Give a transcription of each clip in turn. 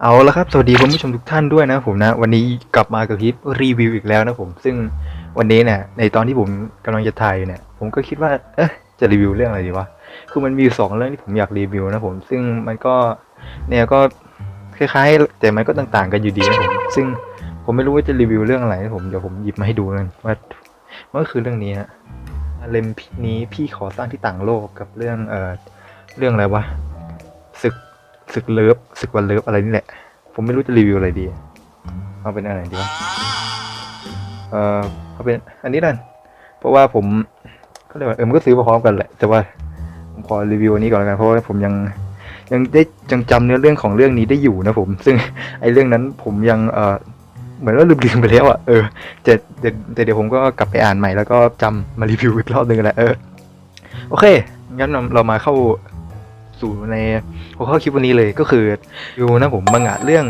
เอาละครับ สวัสดีคุณผู้ชมทุกท่านด้วยนะผมนะ วันนี้กลับมากับคลิปรีวิวอีกแล้วนะผม ซึ่งวันนี้เนี่ยในตอนที่ผมกำลังจะถ่ายเนี่ย ผมก็คิดว่า เอ๊ะจะรีวิวเรื่องอะไรดีวะ คือมันมีสองเรื่องที่ผมอยากรีวิวนะผม ซึ่งมันก็เนี่ยก็คล้ายๆ แต่มันก็ต่างๆ กันอยู่ดีนะผม ซึ่งผมไม่รู้ว่าจะรีวิวเรื่องอะไรนะผม เดี๋ยวผมหยิบมาให้ดูกันว่ามันก็คือเรื่องนี้ฮะเลมนี้พี่ขอสร้างที่ต่างโลกกับเรื่องเอ่อเรื่องอะไรวะศึก ศึกเลิฟศึกวันเลิฟอะไรนี่แหละ ผมไม่รู้จะรีวิวอะไรดี เอาเป็นอะไรดีวะเออเอาเป็นอันนี้นั่นเพราะว่าผมก็เลยว่าเออมันก็ซื้อมาพร้อมกันแหละ แต่ว่าผมขอรีวิวอันนี้ก่อนแล้วกันเพราะว่าผมยังยังได้ยังจำเนื้อเรื่องของเรื่องนี้ได้อยู่นะผม ซึ่งไอ้เรื่องนั้นผมยังเออเหมือนว่าลืมๆไปแล้วอะเออแต่แต่แต่เดี๋ยวผมก็กลับไปอ่านใหม่แล้วก็จำมารีวิวอีกรอบนึงแหละเออโอเคงั้นเรามาเข้า สู่ในหัวข้อคลิปวันนี้เลยก็คือดูนะผมมังงะเรื่อง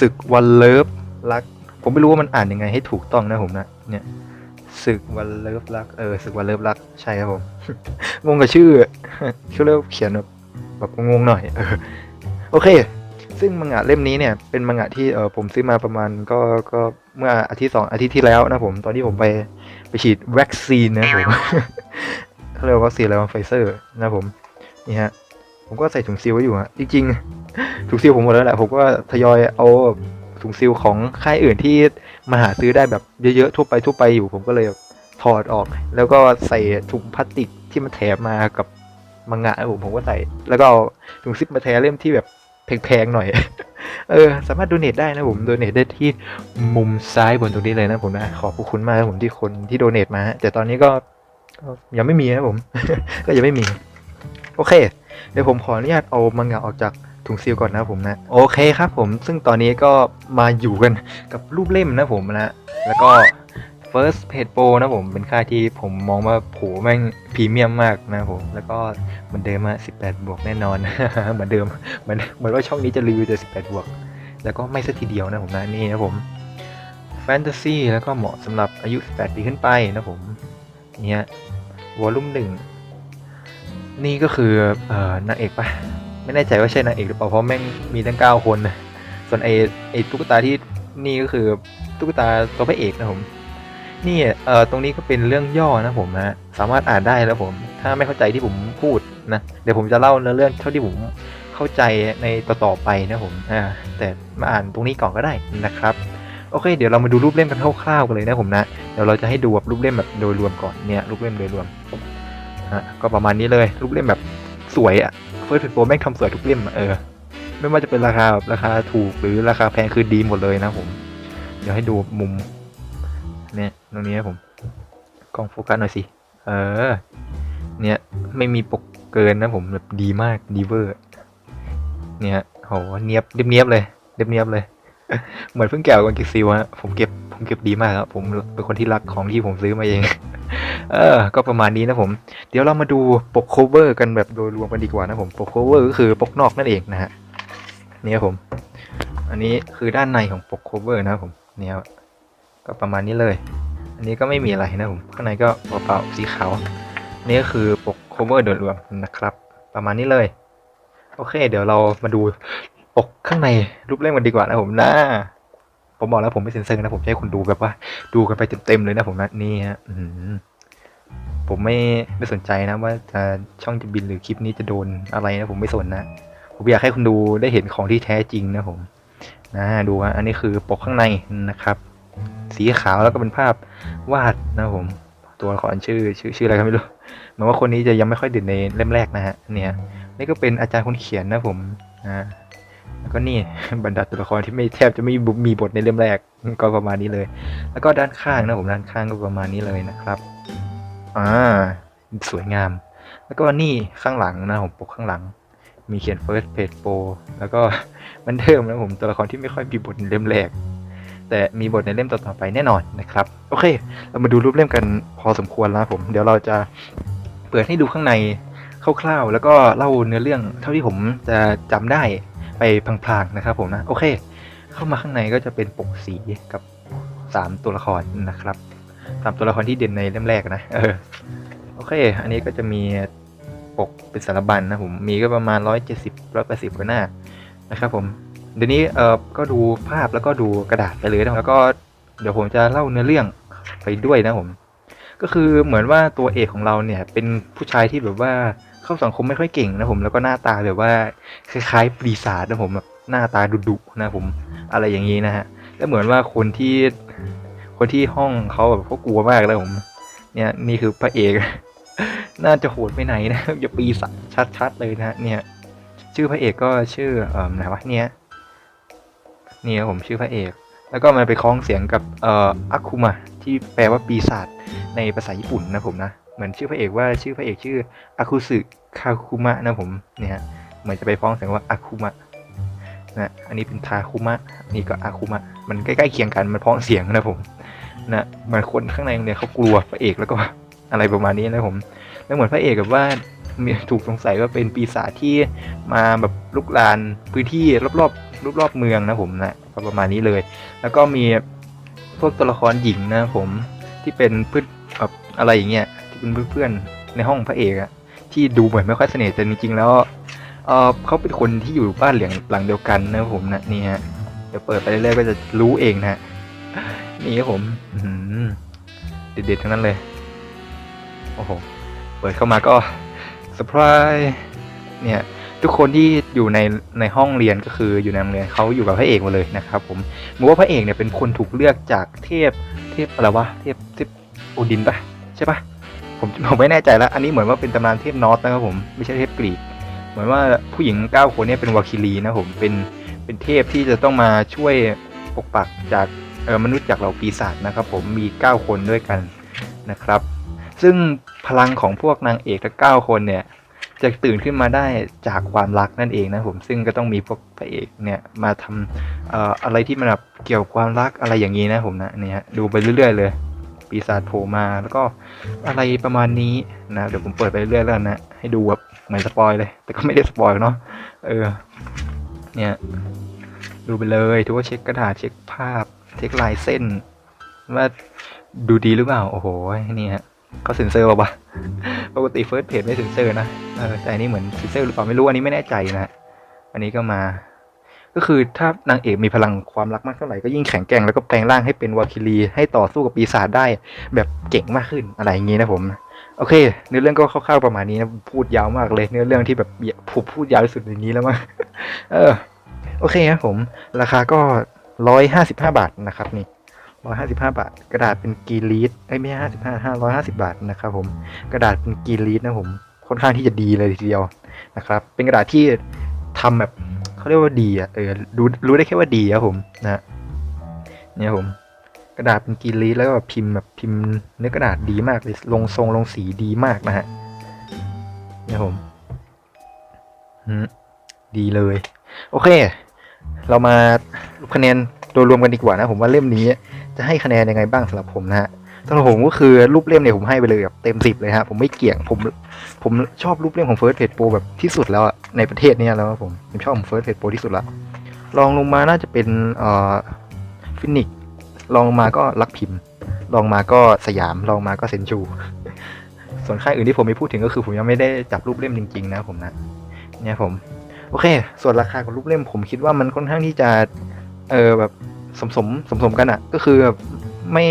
ศึกวันเลิฟรัก ผมไม่รู้ว่ามันอ่านยังไงให้ถูกต้องนะผมนะเนี่ยศึกวันเลิฟรักเออศึกวันเลิฟรักใช่ครับผมงงกับชื่อชื่อเรียกเขียนแบบแบบงงหน่อยเออโอเค ซึ่งมังงะเล่มนี้เนี่ยเป็นมังงะที่เออผมซื้อมาประมาณก็ก็เมื่ออาทิตย์สองอาทิตย์ที่แล้วนะผมตอนที่ผมไปไปฉีดวัคซีนนะผมเขาเรียกวัคซีนอะไรวะไฟเซอร์นะผมนี่ฮะ ผมก็ใส่ถุงซีลไว้อยู่ฮะจริงๆถุงซีลผมหมดแล้วแหละผมก็ทยอยเอาถุงซีลของค่ายอื่นที่มาหาซื้อได้แบบเยอะๆทั่วไปทั่วไปอยู่ ผมก็เลยถอดออก แล้วก็ใส่ถุงพลาสติกที่มันแถมมากับมังงะผมผมก็ใส่ แล้วก็เอาถุงซิปมาแทนเล่มที่แบบแพงๆหน่อย เออ สามารถโดเนทได้นะผมโดเนทได้ที่มุมซ้ายบนตรงนี้เลยนะผมนะขอบคุณมากครับผมที่คนที่โดเนทมาฮะแต่ตอนนี้ก็ยังไม่มีนะผม ก็ยังไม่มี โอเค เดี๋ยวผมขออนุญาตเอามังงะออกจากถุงซีลก่อนนะผมนะ โอเคครับผมซึ่งตอนนี้ก็มาอยู่กันกับรูปเล่มนะผมนะ แล้วก็ First Page Pro นะผมเป็นค่ายที่ผมมองว่าโหแม่งพรีเมียมมากนะผม แล้วก็เหมือนเดิมอะ18 บวกแน่นอน เหมือนเดิมเหมือนเหมือนว่าช่องนี้จะรีวิวแต่18 บวก แล้วก็ไม่สักทีเดียวนะผมนะนี่นะผมแฟนตาซีแล้วก็เหมาะสำหรับอายุ 18 ปีขึ้นไปนะผมเนี่ยวอลลุ่มหนึ่ง นี่ก็คือเอ่อนางเอกปะไม่แน่ใจว่าใช่นางเอกหรือเปล่าเพราะแม่งมีตั้งเก้าคนนะส่วนไอไอตุ๊กตาที่นี่ก็คือตุ๊กตาตัวพระเอกนะผมนี่เอ่อตรงนี้ก็เป็นเรื่องย่อนะผมนะสามารถอ่านได้แล้วผม ถ้าไม่เข้าใจที่ผมพูดนะเดี๋ยวผมจะเล่าเนื้อเรื่องเท่าที่ผมเข้าใจในต่อๆไปนะผมอ่าแต่มาอ่านตรงนี้ก่อนก็ได้นะครับโอเค เดี๋ยวเรามาดูรูปเล่มกันคร่าวๆกันเลยนะผมนะ เดี๋ยวเราจะให้ดูแบบรูปเล่มแบบโดยรวมก่อนเนี่ยรูปเล่มโดยรวม ฮะก็ประมาณนี้เลยรูปเล่มแบบสวยอะเฟิร์สโปรแม่งทำสวยทุกเล่มเออ ไม่ว่าจะเป็นราคาแบบราคาถูกหรือราคาแพงคือดีหมดเลยนะผม เดี๋ยวให้ดูมุม เนี่ยตรงนี้นะผมกล้องโฟกัสหน่อยสิเออ เนี่ยไม่มีปกเกินนะผมแบบดีมากดีเวอร์ เนี่ยโหเนียบเนียบเลยเนียบเนียบเลยเหมือนเพิ่งแกะกันกิซิวฮะผมเก็บผมเก็บดีมากครับผมเป็นคนที่รักของที่ผมซื้อมาเอง เออ ก็ประมาณนี้นะผม เดี๋ยวเรามาดูปกโคเวอร์กันแบบโดยรวมกันดีกว่านะผม ปกโคเวอร์ก็คือปกนอกนั่นเองนะฮะ นี่ครับผม อันนี้คือด้านในของปกโคเวอร์นะครับผมเนี่ยก็ประมาณนี้เลย อันนี้ก็ไม่มีอะไรนะผม ข้างในก็เปล่าๆสีขาว นี่ก็คือปกโคเวอร์โดยรวมนะครับ ประมาณนี้เลย โอเค เดี๋ยวเรามาดูปกข้างในรูปเล่มกันดีกว่านะผมนะผมบอกแล้วผมไม่เซ็นเซอร์นะผมให้คุณดูแบบว่า ดูกันไปเต็มๆเลยนะผมนะนี่ฮะอืม ผมไม่ไม่สนใจนะว่าจะช่องจะบินหรือคลิปนี้จะโดนอะไรนะผมไม่สนนะ ผมอยากให้คุณดูได้เห็นของที่แท้จริงนะผมนะดูฮะอันนี้คือปกข้างในนะครับ สีขาวแล้วก็เป็นภาพวาดนะผม ตัวละครชื่อชื่อชื่ออะไรก็ไม่รู้เหมือนว่าคนนี้จะยังไม่ค่อยเด่นในเล่มแรกนะฮะเนี่ยนี่ก็เป็นอาจารย์คนเขียนนะผมนะแล้วก็นี่บรรดาตัวละครที่ไม่แทบจะไม่มีบทในเล่มแรกก็ประมาณนี้เลย แล้วก็ด้านข้างนะผมด้านข้างก็ประมาณนี้เลยนะครับ อ่า สวยงาม แล้วก็นี่ข้างหลังนะผมปกข้างหลัง มีเขียน first page pro แล้วก็มันเดิมนะผมตัวละครที่ไม่ค่อยมีบทในเล่มแรก แต่มีบทในเล่มต่อๆไปแน่นอนนะครับ โอเค เรามาดูรูปเล่มกันพอสมควรแล้วผม เดี๋ยวเราจะเปิดให้ดูข้างในคร่าวๆ แล้วก็เล่าเนื้อเรื่องเท่าที่ผมจะจำได้ไปพลางๆนะครับผมนะ โอเค เข้ามาข้างในก็จะเป็นปกสีกับสามตัวละครนะครับ ตามตัวละครที่เด่นในเล่มแรกนะเออโอเค อันนี้ก็จะมีปกเป็นสารบัญนะผมมีก็ประมาณร้อยเจ็ดสิบร้อยแปดสิบกว่าหน้านะครับผมเดี๋ยวนี้เออก็ดูภาพแล้วก็ดูกระดาษไปเลยนะแล้วก็เดี๋ยวผมจะเล่าเนื้อเรื่องไปด้วยนะผมก็คือเหมือนว่าตัวเอกของเราเนี่ย เป็นผู้ชายที่แบบว่าเข้าสังคมไม่ค่อยเก่งนะผม แล้วก็หน้าตาแบบว่าคล้ายๆปีศาจนะผมแบบหน้าตาดุๆนะผม อะไรอย่างนี้นะฮะแล้วเหมือนว่าคนที่ คนที่ห้องเขาแบบเขากลัวมากเลยผม เนี่ยนี่คือพระเอก น่าจะโหดไปไหนนะอย่าปีศาจชัดๆเลยนะเนี่ย ชื่อพระเอกก็ชื่อเอ่อไหนวะเนี่ยนี่ครับผมชื่อพระเอก แล้วก็มันไปคล้องเสียงกับเอ่ออาคุมะที่แปลว่าปีศาจในภาษาญี่ปุ่นนะผมนะเหมือนชื่อพระเอกว่าชื่อพระเอกชื่ออาคุสึคาคุมะนะผมเนี่ยเหมือนจะไปฟ้องเสียงว่าอาคุมะนะอันนี้เป็นทาคุมะนี่ก็อาคุมะมันใกล้ๆเคียงกันมันพ้องเสียงนะผม นะเหมือนคนข้างในโรงเนี่ยเขากลัวพระเอกแล้วก็อะไรประมาณนี้นะผมแล้วเหมือนพระเอกกับว่ามีถูกสงสัยว่าเป็นปีศาจที่มาแบบลุกลานพื้นที่รอบๆรอบๆเมืองนะผมนะประมาณนี้เลย แล้วก็มีพวกตัวละครหญิงนะผมที่เป็นเพื่อนแบบอะไรอย่างเงี้ยที่เป็นเพื่อนๆในห้องพระเอกอะที่ดูเหมือนไม่ค่อยสนิทแต่จริงๆแล้วเออเขาเป็นคนที่อยู่บ้านหลังหลังเดียวกันนะผมนะนี่ฮะเดี๋ยวเปิดไปเรื่อยๆก็จะรู้เองนะฮะ นี่ครับผมเด็ดๆทั้งนั้นเลย โอ้โห เปิดเข้ามาก็เซอร์ไพรส์เนี่ย ทุกคนที่อยู่ในในห้องเรียนก็คืออยู่ในโรงเรียนเขาอยู่กับพระเอกหมาเลยนะครับ ผมมอนว่าพระเอกเนี่ยเป็นคนถูกเลือกจากเทพเทพอะไรวะเทพเทพโอดินปะใช่ปะผมผมไม่แน่ใจแล้ว อันนี้เหมือนว่าเป็นตำนานเทพนอตนะครับผมไม่ใช่เทพกรีก เหมือนว่าผู้หญิงเก้าคนเนี่ยเป็นวาคิรีนะผมเป็นเป็นเทพที่จะต้องมาช่วยปกปักจาก เออมนุษย์จากเหล่าปีศาจนะครับผมมีเก้าคนด้วยกันนะครับ ซึ่งพลังของพวกนางเอกทั้งเก้าคนเนี่ยจะตื่นขึ้นมาได้จากความรักนั่นเองนะผมซึ่งก็ต้องมีพวกพระเอกเนี่ยมาทำเอ่ออะไรที่มันแบบเกี่ยวกับความรักอะไรอย่างนี้นะผมนะเนี่ยฮะดูไปเรื่อยๆเลย ปีศาจโผล่มาแล้วก็อะไรประมาณนี้นะเดี๋ยวผมเปิดไปเรื่อยๆแล้วนะให้ดูแบบเหมือนสปอยเลย แต่ก็ไม่ได้สปอยเนาะเออเนี่ยดูไปเลยถือว่าเช็คกระดาษเช็คภาพ เช็คลายเส้น ว่าดูดีหรือเปล่า โอ้โห นี่ฮะเขาเซ็นเซอร์ป่าวะปกติเฟิร์สเพจไม่เซ็นเซอร์นะเออแต่อันนี้เหมือนเซ็นเซอร์หรือเปล่าไม่รู้อันนี้ไม่แน่ใจนะอันนี้ก็มา ก็คือถ้านางเอกมีพลังความรักมากเท่าไหร่ก็ยิ่งแข็งแกร่งแล้วก็แปลงร่างให้เป็นวาคิรีให้ต่อสู้กับปีศาจได้แบบเก่งมากขึ้นอะไรอย่างนี้นะผมโอเคเนื้อเรื่องก็คร่าวๆประมาณนี้นะพูดยาวมากเลยเนื้อเรื่องที่แบบผมพูดยาวที่สุดในนี้แล้วมั้งเออโอเคครับผม ราคาก็ ร้อยห้าสิบห้าบาทนะครับนี่ร้อยห้าสิบห้าบาท กระดาษเป็นกีรีดเอ้ยไม่ห้าสิบห้าห้าร้อยห้าสิบาทนะครับผมกระดาษเป็นกีรีดนะผมค่อนข้างที่จะดีเลยทีเดียวนะครับ เป็นกระดาษที่ทำแบบเขาเรียกว่าดีอะเออรู้รู้ได้แค่ว่าดีครับผมนะเนี่ยผมกระดาษเป็นกีรีดแล้วก็พิมพ์แบบพิมพ์เนื้อกระดาษดีมากเลยลงทรงลงสีดีมากนะฮะเนี่ยผมดีเลย โอเค เรามาคะแนนโดยรวมกันดีกว่านะ ผมว่าเล่มนี้จะให้คะแนนยังไงบ้างสำหรับผมนะฮะสำหรับผมก็คือรูปเล่มเนี่ยผมให้ไปเลยแบบเต็มสิบเลยฮะผมไม่เกี่ยงผมผมชอบรูปเล่มของ First Page Pro แบบที่สุดแล้วในประเทศเนี้ยแล้วอะผมผมชอบของ First Page Pro ที่สุดละลองลงมาน่าจะเป็นเอ่อฟินิกลองลงมาก็ลักพิมพ์ ลองมาก็สยามลองมาก็เซนชู ส่วนค่ายอื่นที่ผมไม่พูดถึงก็คือผมยังไม่ได้จับรูปเล่มจริงๆนะผมนะเนี่ยผม โอเค ส่วนราคาของรูปเล่มผมคิดว่ามันค่อนข้างที่จะ เออแบบสมสมสมสมกันอะก็คือแบบไม่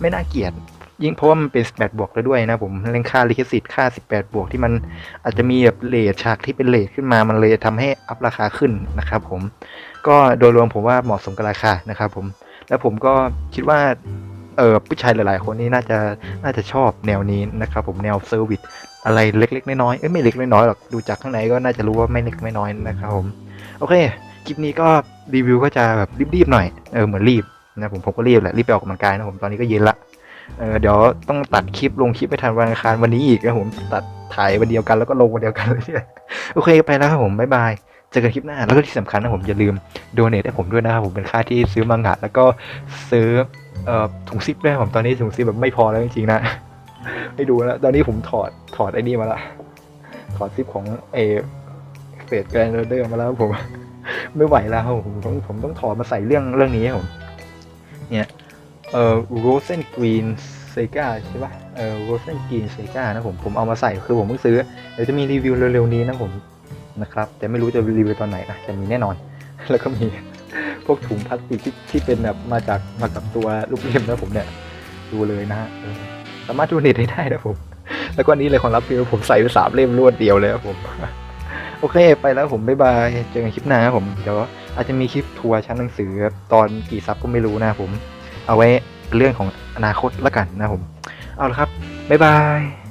ไม่น่าเกลียด ยิ่งเพราะว่ามันเป็น 18 บวกแล้วด้วยนะผมเรื่องค่าลิขสิทธิ์ค่า 18 บวกที่มันอาจจะมีแบบเลทฉากที่เป็นเลทขึ้นมามันเลยทำให้อัพราคาขึ้นนะครับผมก็โดยรวมผมว่าเหมาะสมกับราคานะครับผม แล้วผมก็คิดว่า เออผู้ชายหลายๆ คนนี่น่าจะน่าจะชอบแนวนี้นะครับผมแนวเซอร์วิสอะไรเล็กๆน้อยๆเอ้ยไม่เล็กไม่น้อยหรอกดูจากข้างในก็น่าจะรู้ว่าไม่เล็กไม่น้อยนะครับผมโอเคคลิปนี้ก็รีวิวก็จะแบบรีบๆหน่อยเออเหมือนรีบนะผมผมก็รีบแหละรีบไปออกกำลังกายนะผมตอนนี้ก็เย็นละเออเดี๋ยวต้องตัดคลิปลงคลิปไม่ทันวันอังคารวันนี้อีกนะผมตัดถ่ายวันเดียวกันแล้วก็ลงวันเดียวกันเลยเนี่ยโอเคไปแล้วครับผมบ๊ายบายเจอกันคลิปหน้า แล้วก็ที่สำคัญนะผมอย่าลืมโดเนทให้ผมด้วยนะครับผมเป็นค่าที่ซื้อมังงะแล้วก็ซื้อ เอ่อถุงซิปด้วยผมตอนนี้ถุงซิปแบบไม่พอแล้วจริงๆนะ ไม่ดูแล้วตอนนี้ผมถอดถอดไอ้นี่มาละถอดซิปของเอเฟดแกรนเดอร์มาแล้วผม ไม่ไหวแล้วผมต้องผมต้องถอดมาใส่เรื่องเรื่องนี้ผมเนี่ยเอ่อโรเซนกรีนเซกาใช่ปะเอ่อโรเซนกรีนเซกานะผมผมเอามาใส่คือผมเพิ่งซื้อเดี๋ยวจะมีรีวิวเร็วๆนี้นะผมนะครับ แต่ไม่รู้จะรีวิวตอนไหนนะแต่มีแน่นอน แล้วก็มี พวกถุงพลาสติกที่ที่เป็นแบบมาจากมากับตัวลูกเล่มนะผมเนี่ย ดูเลยนะฮะสามารถดูเน็ตได้นะผม แล้วก็อันนี้เลยของรับฟิวผมใส่ไปสามเล่มรวดเดียวเลยครับผม โอเคไปแล้วผมบ๊ายบายเจอกันคลิปหน้าครับผมเดี๋ยวอาจจะมีคลิปทัวร์ชั้นหนังสือตอนกี่ซับก็ไม่รู้นะผม เอาไว้เรื่องของอนาคตละกันนะผม เอาละครับบ๊ายบาย